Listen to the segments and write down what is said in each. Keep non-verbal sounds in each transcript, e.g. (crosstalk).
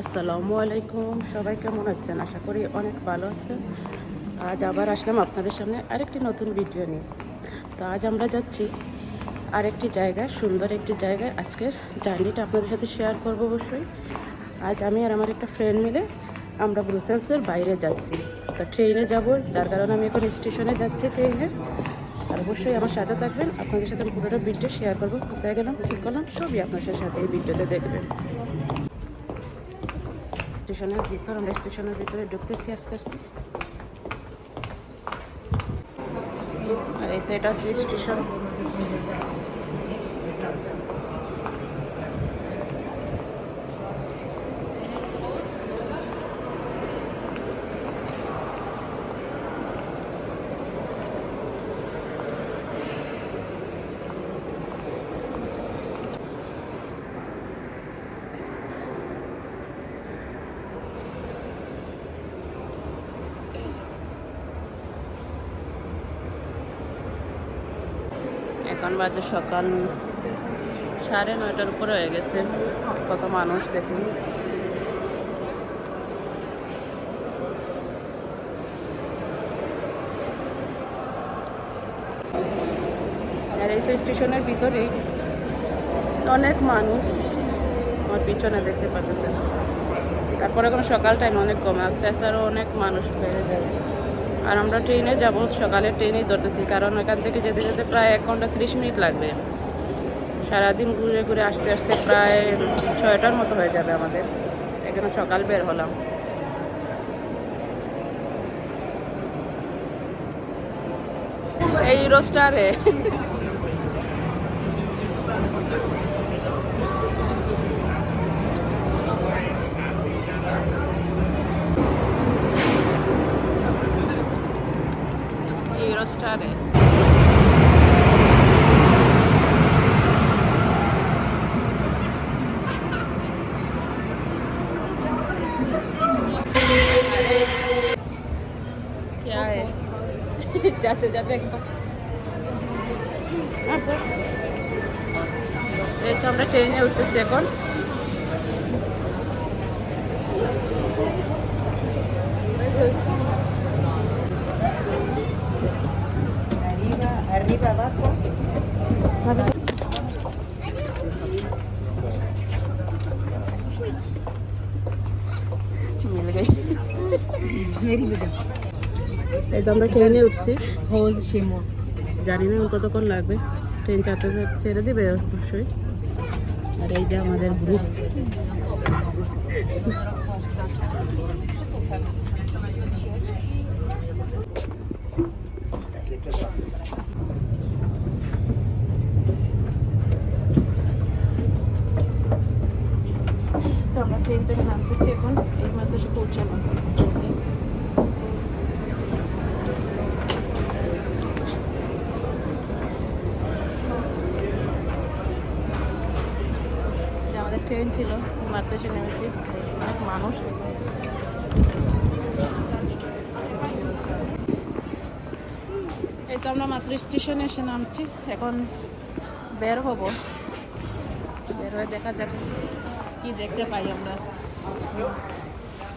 আসসালামু আলাইকুম। সবাই কেমন আছেন? আশা করি অনেক ভালো আছেন। আজ আবার আসলাম আপনাদের সামনে আরেকটি নতুন ভিডিও নিয়ে। তো আজ আমরা যাচ্ছি আরেকটি জায়গায়, সুন্দর একটি জায়গায়। আজকের জার্নিটা আপনাদের সাথে শেয়ার করব অবশ্যই। আজ আমি আর আমার একটা ফ্রেন্ড মিলে আমরা ব্রুসেলসের বাইরে যাচ্ছি। তো ট্রেনে যাব, যার কারণে আমি এখন স্টেশনে যাচ্ছি ট্রেনে আর অবশ্যই আমার সাথে থাকবেন। আপনাদের সাথে পুরোটা ভিডিও শেয়ার করব। কোথায় গেলাম ঠিক করলাম, সবই আপনাদের সাথে এই ভিডিওতে দেখবেন। স্টেশনের ভিতর আমরা স্টেশনের ভিতরে ঢুকতেছি আস্তে আস্তে। আর এই এটা হচ্ছে স্টেশন। এখন বাজে সকাল সাড়ে নয়টার উপরে হয়ে গেছে। কত মানুষ দেখুন। আর এই তো স্টেশনের ভিতরেই অনেক মানুষ। আমার পিছনে দেখতে পাচ্ছেন। তারপরে এখন সকাল টাইম অনেক কমে আস্তে আস্তে আরও অনেক মানুষ বেড়ে যায়। আর আমরা ট্রেনে যাব সকালে, ট্রেনেই ধরতেছি। কারণ এখান থেকে যেতে যেতে প্রায় এক ঘণ্টা ত্রিশ মিনিট লাগবে। সারাদিন ঘুরে ঘুরে আসতে আসতে প্রায় ছয়টার মতো হয়ে যাবে আমাদের। এখানে সকাল বের হলাম। এই রোস্টারে। রোস্টারে क्या है (laughs) जाते जाते एकदम এই তো আমরা ট্রেনে উঠতেছি এখন তো আমরা ট্রেনে উঠছি। হোজ শিমুর জানি না কতক্ষণ লাগবে। ট্রেন চারটা ছেড়ে দিবে অবশ্যই। আর এই যে আমাদের গ্রুপ (laughs) ট্রেন ছিল মাত্র এসে নেমেছি অনেক মানুষ এই তো আমরা মাত্র স্টেশনে এসে নামছি এখন বের হব বের হয়ে দেখা যাক কি দেখতে পাই আমরা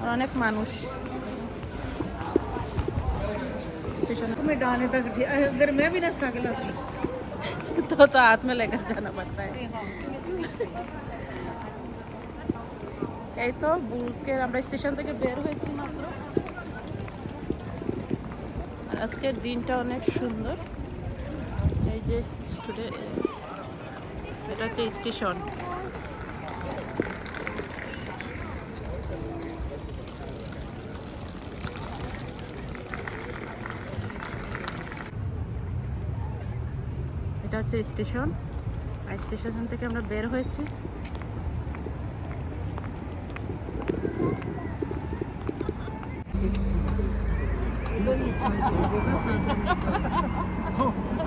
আর অনেক মানুষ स्टेशन मैं डालने तक थी अगर मैं भी ना सागल आती तो तो हाथ में लेकर जाना पड़ता है এই তো বুলকে আমরা স্টেশন থেকে বের হয়েছি মাত্র। আজকের দিনটা অনেক সুন্দর। এই যে এটা হচ্ছে স্টেশন। এটা হচ্ছে স্টেশন। আর স্টেশন থেকে আমরা বের হয়েছি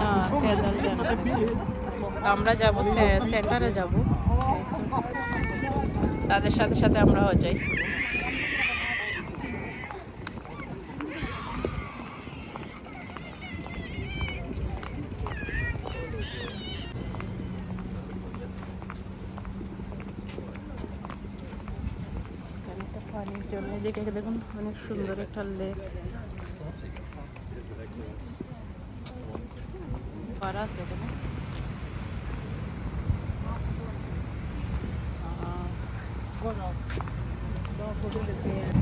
হ্যাঁ, পেদল যাব। আমরা যাব সেন্টারে যাব। তাদের সাথে সাথে আমরাও যাই। পানির জন্য এদিকে দেখুন, অনেক সুন্দর একটা লেক পাড়া আছে এখানে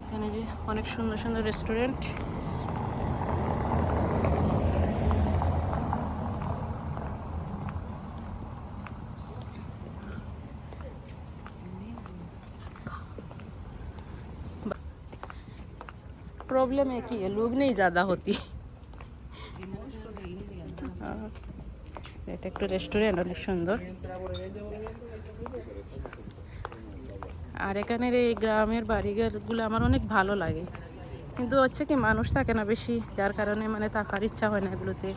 এখানে যে অনেক সুন্দর সুন্দর রেস্টুরেন্ট प्रॉब्लम है कि ये लोग नहीं ज़्यादा होती এটা একটু রেস্টুরেন্ট অনেক সুন্দর। আর এখানের এই গ্রামের বাড়িঘরগুলো আমার অনেক ভালো লাগে। কিন্তু হচ্ছে কি মানুষ থাকে না বেশি, যার কারণে মানে থাকার ইচ্ছা হয় না এগুলোতে।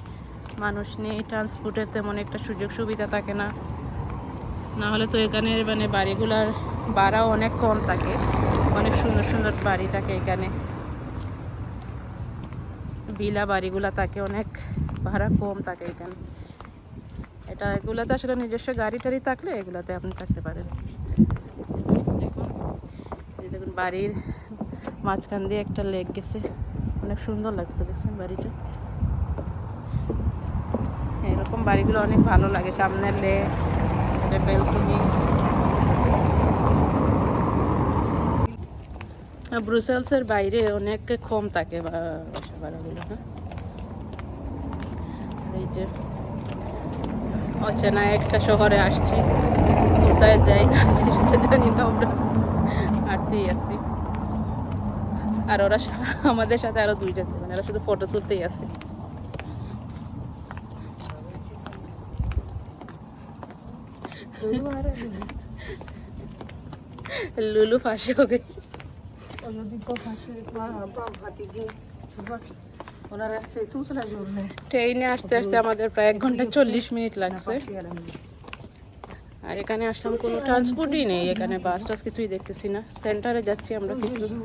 মানুষ নেই ট্রান্সপোর্টের তেমন একটা সুযোগ সুবিধা থাকে না। না হলে তো এখানের মানে বাড়িগুলার ভাড়াও অনেক কম থাকে। অনেক সুন্দর সুন্দর বাড়ি থাকে এখানে। বিলা বাড়িগুলা থাকে অনেক, ভাড়া কম থাকে এখানে। এটা এগুলাতে আসলে নিজস্ব গাড়ি টাড়ি থাকলে এগুলাতে আপনি থাকতে পারেন। দেখুন বাড়ির মাঝখান দিয়ে একটা লেক গেছে। অনেক সুন্দর লাগছে, দেখছেন বাড়িটা? এরকম বাড়িগুলো অনেক ভালো লাগে, সামনের লেক বেলকনি ব্রুসেলসের বাইরে অনেক কম থাকে বাসা ভাড়াগুলো হ্যাঁ? এই যে অচেনা একটা শহরে আসছি। কোথায় যাই না সেটা জানি না আমরা। হাঁটতেই আসি আর ওরা আমাদের সাথে আরও দুইজন মানে ওরা শুধু ফটো তুলতেই আসে লুলু ফাঁসি হবে ওনার আসছে ট্রেনে আসতে আসতে আমাদের প্রায় এক ঘণ্টা চল্লিশ মিনিট লাগছে। আর এখানে আসলাম কোনো ট্রান্সপোর্টই নেই এখানে বাস টাস কিছুই দেখতেছি না। সেন্টারে যাচ্ছি আমরা কিছু।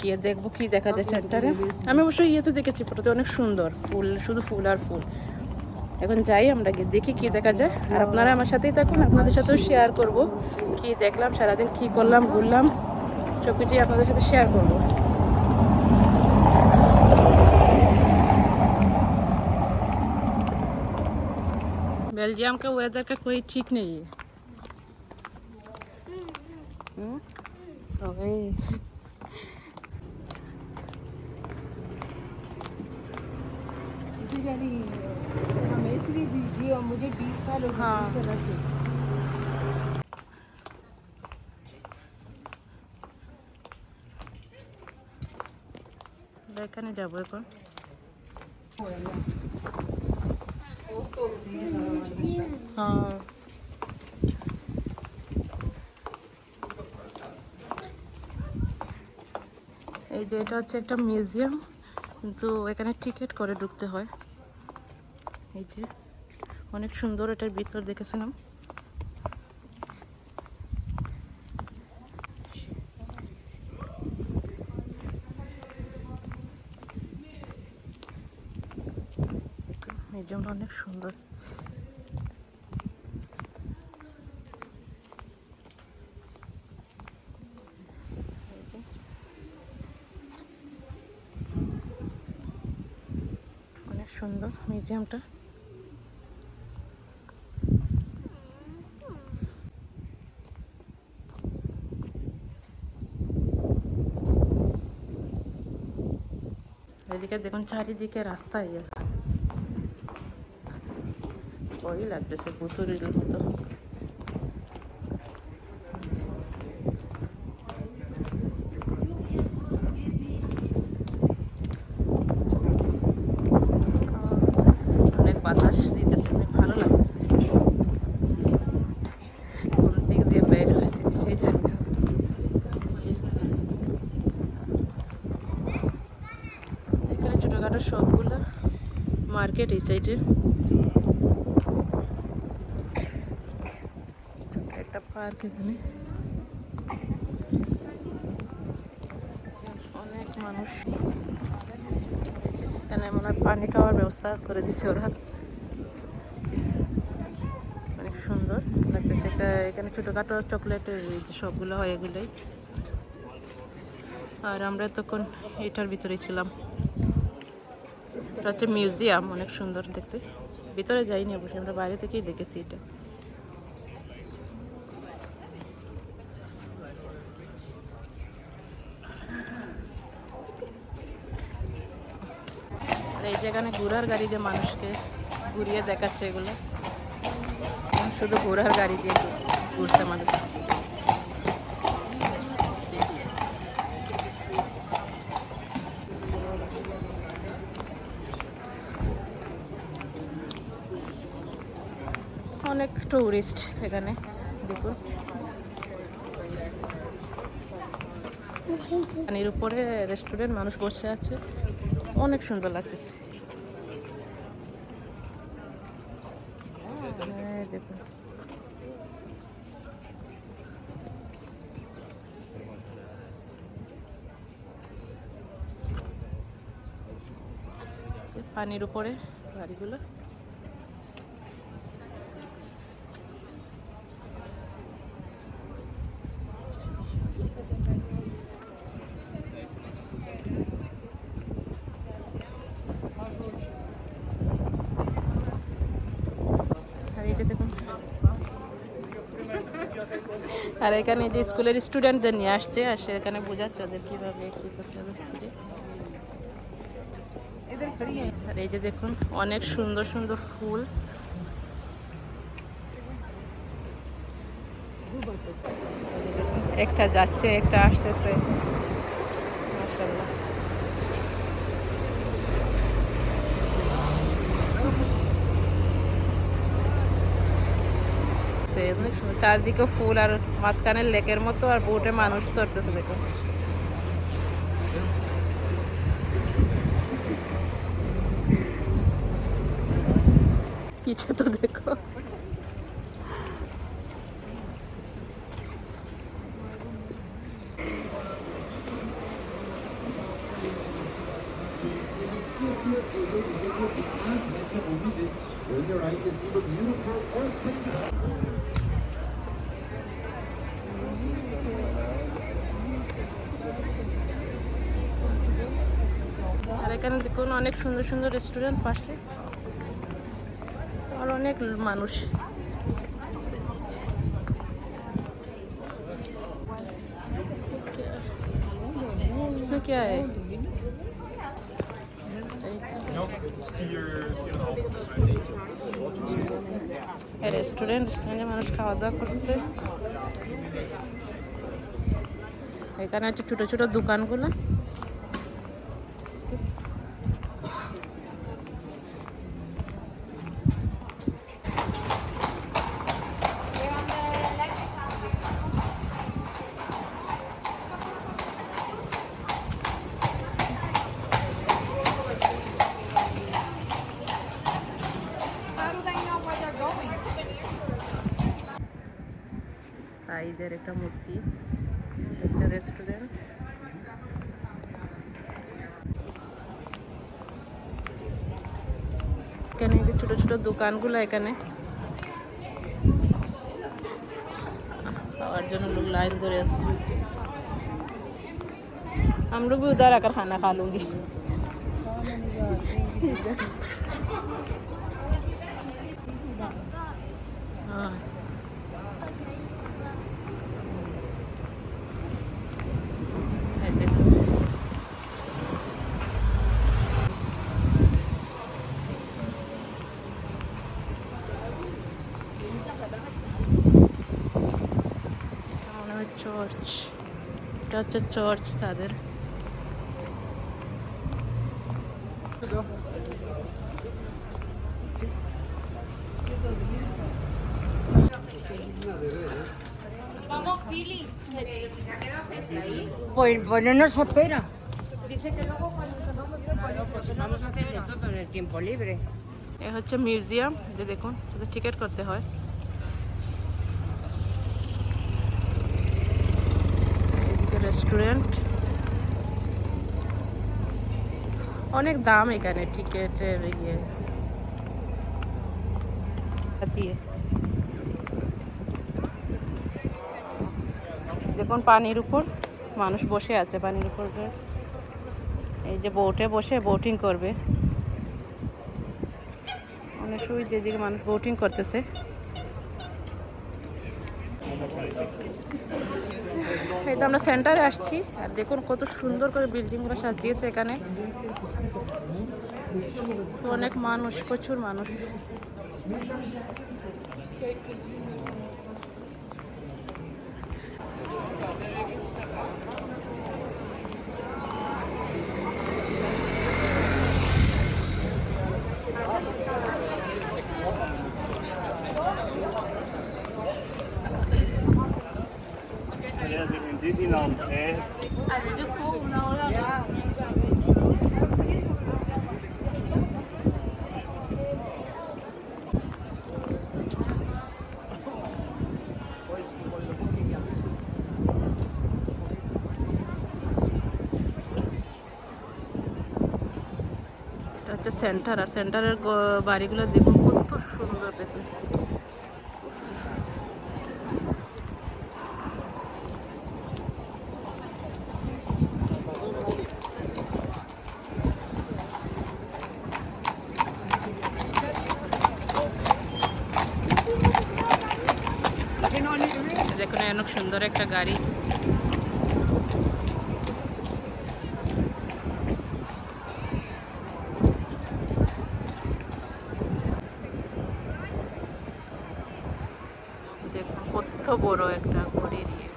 গিয়ে দেখব কি দেখা যায় সেন্টারে আমি অবশ্যই ইয়েতে দেখেছি ফটোতে অনেক সুন্দর ফুল শুধু ফুল আর ফুল। এখন যাই আমরা গিয়ে দেখি কি দেখা যায়। আর আপনারা আমার সাথেই থাকুন আপনাদের সাথেও শেয়ার করব। কি দেখলাম সারাদিন কি করলাম ঘুরলাম সব কিছুই আপনাদের সাথে শেয়ার করব। बेल्जियम का वेदर का कोई ठीक नहीं है हम्म? ओए मुझे यानी हमें इसलिए दीजिए और मुझे 20 साल हो गए हाँ। दूसरे रहते। এখানে যাবো এখন হ্যাঁ। এই যে এটা হচ্ছে একটা মিউজিয়াম, কিন্তু এখানে টিকিট করে ঢুকতে হয়। এই যে, অনেক সুন্দর এটার ভিতর দেখেছিলাম মিউজিয়ামটা অনেক সুন্দর। অনেক সুন্দর মিউজিয়ামটা। এদিকে দেখুন চারিদিকে রাস্তাই আছে ভয়ই লাগতেছে পুতুরির মতো। বাতাস দিতেছে ভালো লাগতেছে। কোন দিক দিয়ে বের হয়েছে সেই এখানে ছোটোখাটো সবগুলো মার্কেট এই সাইডে একটা পার্ক এখানে অনেক মানুষ। এখানে মনে হয় পানি খাওয়ার ব্যবস্থা করে দিছে ওরা। অনেক সুন্দর। লাগতেছে একটা এখানে ছোটোখাটো চকলেটের সবগুলো হয় এগুলোই। আর আমরা তখন এটার ভিতরে ছিলাম। এটা হচ্ছে মিউজিয়াম, অনেক সুন্দর দেখতে। ভিতরে যাইনি অবশ্যই আমরা বাইরে থেকেই দেখেছি এটা। যেখানে ঘোড়ার গাড়ি দিয়ে মানুষকে ঘুরিয়ে দেখাচ্ছে এগুলো। শুধু ঘোড়ার গাড়ি দিয়ে ঘুরছে মানুষ। অনেক টুরিস্ট এখানে দেখুন পানির উপরে রেস্টুরেন্ট মানুষ বসে আছে। অনেক সুন্দর লাগতেছে। দেখুন পানির উপরে গাড়িগুলো আর এই যে দেখুন আর এখানে যে স্কুলের স্টুডেন্টদের নিয়ে আসছে, আর সেখানে বোঝাচ্ছে ওদের কীভাবে কী করতে হবে। আর এই যে দেখুন, অনেক সুন্দর সুন্দর ফুল। একটা যাচ্ছে, একটা আসতেছে। লাগছে চারদিকে ফুল আর মাঝখানে লেকের মতো আর বোটে মানুষ চড়তেছে দেখো। পিছে তো দেখো। এখানে দেখুন অনেক সুন্দর সুন্দর রেস্টুরেন্ট পাশে और অনেক মানুষ इसमें क्या है রেস্টুরেন্ট রেস্টুরেন্টে মানুষ খাওয়া দাওয়া করছে এখানে হচ্ছে ছোট ছোট দোকানগুলো সাইজের একটা মূর্তি একটা রেস্টুরেন্ট এখানে এই যে ছোট ছোট দোকানগুলো এখানে খাওয়ার জন্য লোক লাইন ধরে আছে हम लोग भी उधर आकर खाना खा लूंगी মনে হয় চার্চ এটা হচ্ছে চার্চ তাদের Pues, pues no nos espera. Dice que luego cuando tomamos tiempo libre, pues vamos a hacer de todo en el tiempo libre. এ হচ্ছে মিউজিয়াম যে দেখুন টিকিট করতে হয় এদিকে রেস্টুরেন্ট অনেক দাম এখানে টিকিটের ইয়ে। দিয়ে। দেখুন পানির উপর, মানুষ বসে আছে পানির উপর এই যে বোটে বসে বোটিং করবে। অনেক ওই যেদিকে মানুষ বোটিং করতেছে। এই তো আমরা সেন্টারে আসছি। আর দেখুন কত সুন্দর করে বিল্ডিংগুলো সাজিয়েছে এখানে। অনেক মানুষ, প্রচুর মানুষ। হচ্ছে সেন্টার আর সেন্টারের বাড়িগুলো দেখুন কত সুন্দর দেখুন অনেক সুন্দর একটা গাড়ি দেখুন কত বড় একটা ঘড়ি দিয়ে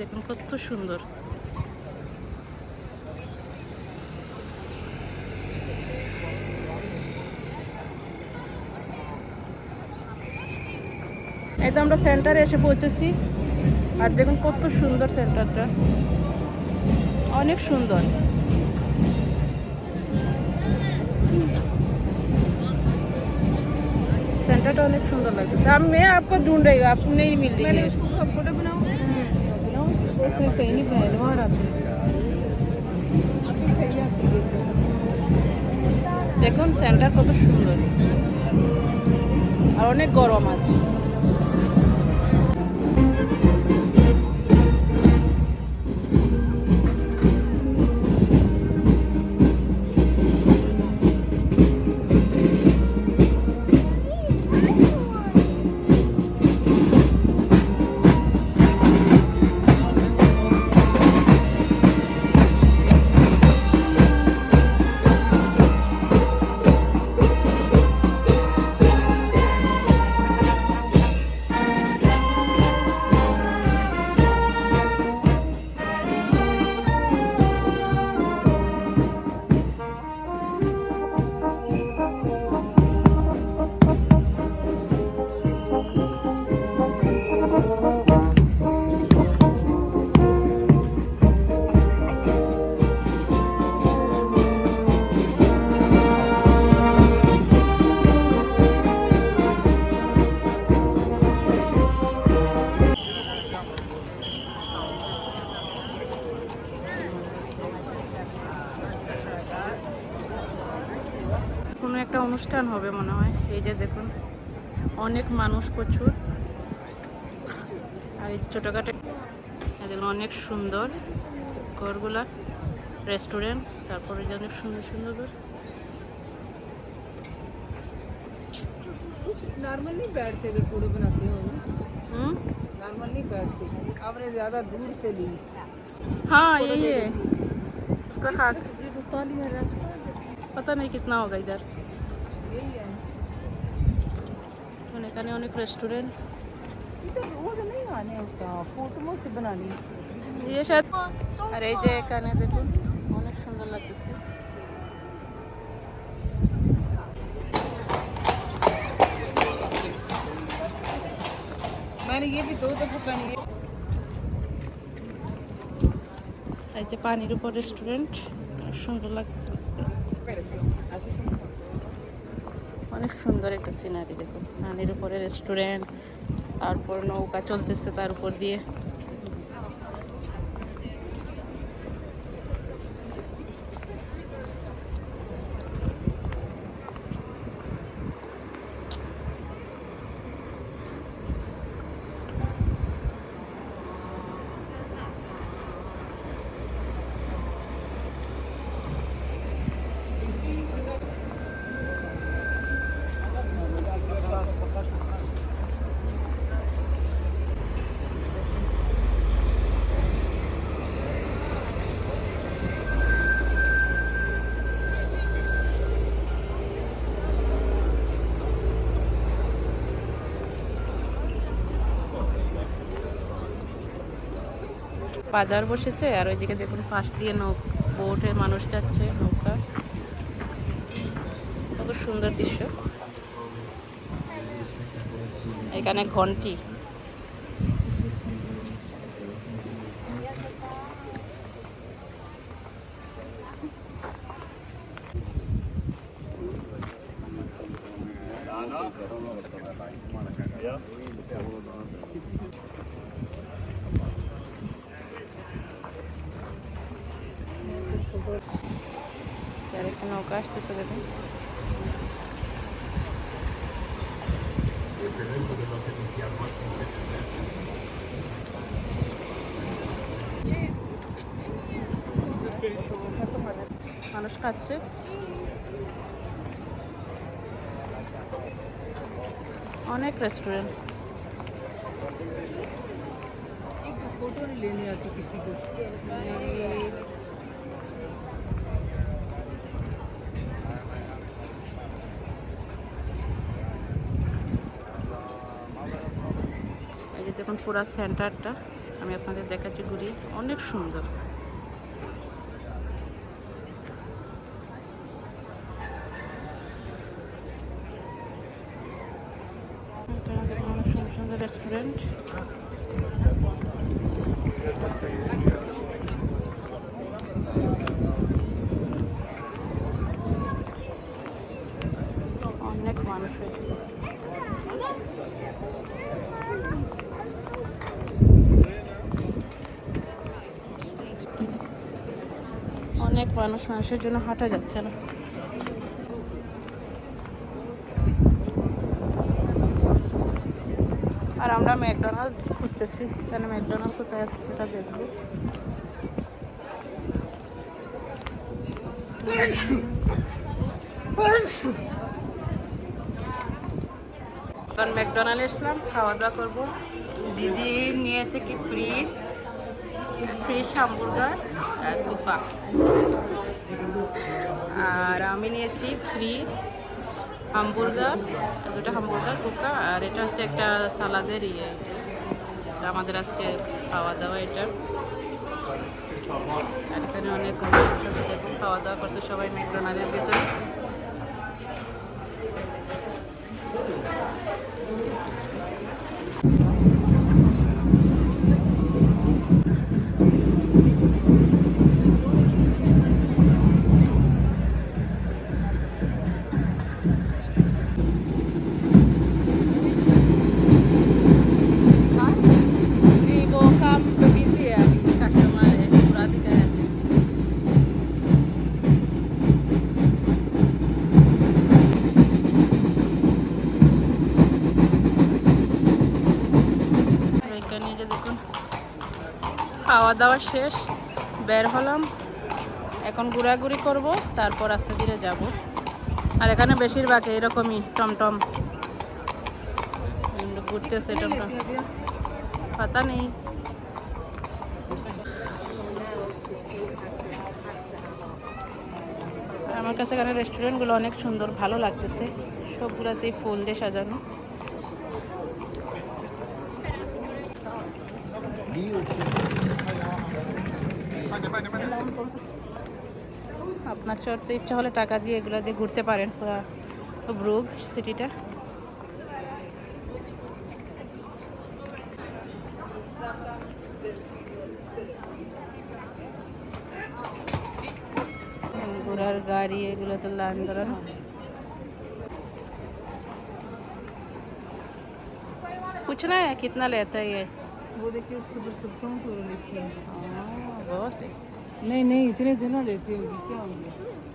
দেখুন কত সুন্দর। তো আমরা সেন্টারে এসে পৌঁছেছি আর দেখুন কত সুন্দর সেন্টারটা অনেক সুন্দর सेंटर अनेक सुंदर लगता है अब मैं आपको ढूंढ रही हूँ आप नहीं मिल रही है फोटो बनाओ उसमें सही नहीं पहले वहाँ आती सही आती देखो দেখুন সেন্টার কত সুন্দর আর অনেক গরম আছে অনেক মানুষ প্রচুর আর এই যে ছোটোখাটো এই দেখুন অনেক সুন্দর ঘরগুলা রেস্টুরেন্ট তারপরে যে অনেক সুন্দর সুন্দর ঘর। नॉर्मल नहीं बैठते अगर फोटो बनाते हो হুম नॉर्मल नहीं बैठते आपने ज़्यादा दूर से ली हाँ यही है उसका खाक ये तो ताली है रेस्टोरेंट पता नहीं कितना होगा इधर यही है तो এখানে অনেক রেস্টুরেন্ট इधर रोज नहीं आने होता फोटो मुझसे बनानी ये शायद আর এই যে এখানে দেখুন অনেক সুন্দর লাগতেছে मैंने ये भी दो दफ़ा पहनी है এই যে পানির উপর রেস্টুরেন্ট সুন্দর লাগছে অনেক সুন্দর একটা সিনারি দেখুন। পানির উপরে রেস্টুরেন্ট তারপর নৌকা চলতেছে তার উপর দিয়ে। বাজার বসেছে আর ওইদিকে দেখুন পাশ দিয়ে নৌক বোটে মানুষ যাচ্ছে, নৌকা। কত সুন্দর দৃশ্য। এখানে ঘন্টি Ja. আর একটা নৌকা আসতেছে দেখুন মানুষ খাচ্ছে অনেক রেস্টুরেন্ট एक तो फोटो नहीं लेने आती किसी को এই যে দেখুন পুরো সেন্টারটা আমি আপনাদের দেখাচ্ছি ঘুরি অনেক সুন্দর অনেক মানুষ অনেক মানুষ মানুষের জন্য হাঁটা যাচ্ছে না। আর আমরা ম্যাকডোনাল্ড খুঁজতেছি এখানে ম্যাকডোনাল্ড কোথায় আছে সেটা দেখব। (laughs) এখন ম্যাকডোনাল্ড এসলাম খাওয়া দাওয়া করব। দিদি নিয়েছে কি ফ্রিজ? ফ্রিজ হামবুর্গার আর কুকা আর আমি নিয়েছি ফ্রিজ, হামবুর্গার দুটো হামবুর্গার কুকা আর এটা হচ্ছে একটা সালাদের ইয়ে। আমাদের আজকে খাওয়া দাওয়া এটা। আর এখানে অনেক খাওয়া দাওয়া করছে সবাই ম্যাকডোনাল্ডের ভিতরে। খাওয়া দাওয়া শেষ, বের হলাম। এখন ঘোরাঘুরি করব, তারপর আস্তে ধীরে যাব। আর এখানে বেশিরভাগ এরকমই টমটম। ঘুরতেছে টমটম। পাতা নেই। আমার কাছে এখানে রেস্টুরেন্টগুলো অনেক সুন্দর, ভালো লাগতেছে। সবগুলোতেই ফুল দিয়ে সাজানো। আপনার চড়তে ইচ্ছা হলে টাকা দিয়ে এগুলো দিয়ে ঘুরতে পারেন ব্রুগ সিটিটা ঘোড়ার গাড়ি এগুলো তো লাইন করানো पूछना है कितना लेता है ये वो देखिए उसके ऊपर सबका पूरा लिखी है बहुत है नहीं नहीं इतने दिन लेती होगी क्या होगी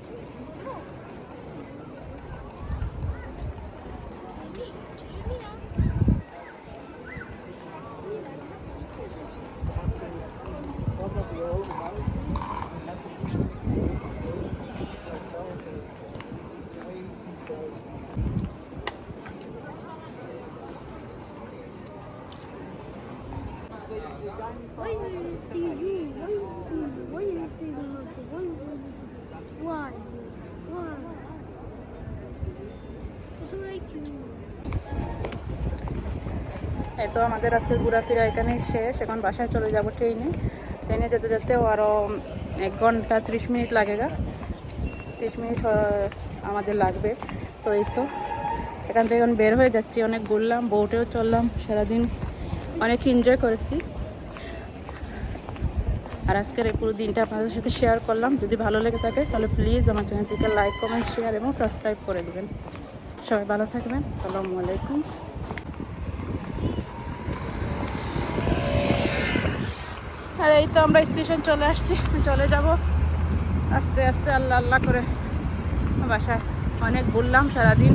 তো আমাদের আজকে ঘোরাফেরা এখানে শেষ। এখন বাসায় চলে যাব ট্রেনে। ট্রেনে যেতে যেতে আরও এক ঘণ্টা ত্রিশ মিনিট লাগেগা। ত্রিশ মিনিট আমাদের লাগবে। তো এই তো। এখান থেকে এখন বের হয়ে যাচ্ছি। অনেক ঘুরলাম বোটেও চললাম সারাদিন অনেক এনজয় করেছি। আর আজকের এই পুরো দিনটা আপনাদের সাথে শেয়ার করলাম। যদি ভালো লেগে থাকে, তাহলে প্লিজ আমার চ্যানেলটিকে লাইক কমেন্ট শেয়ার এবং সাবস্ক্রাইব করে দেবেন। সবাই ভালো থাকবেন। আসসালামু আলাইকুম। আর এই তো আমরা স্টেশন চলে আসছি। চলে যাব। আস্তে আস্তে আল্লাহ আল্লাহ করে বাসায়। অনেক বললাম সারাদিন।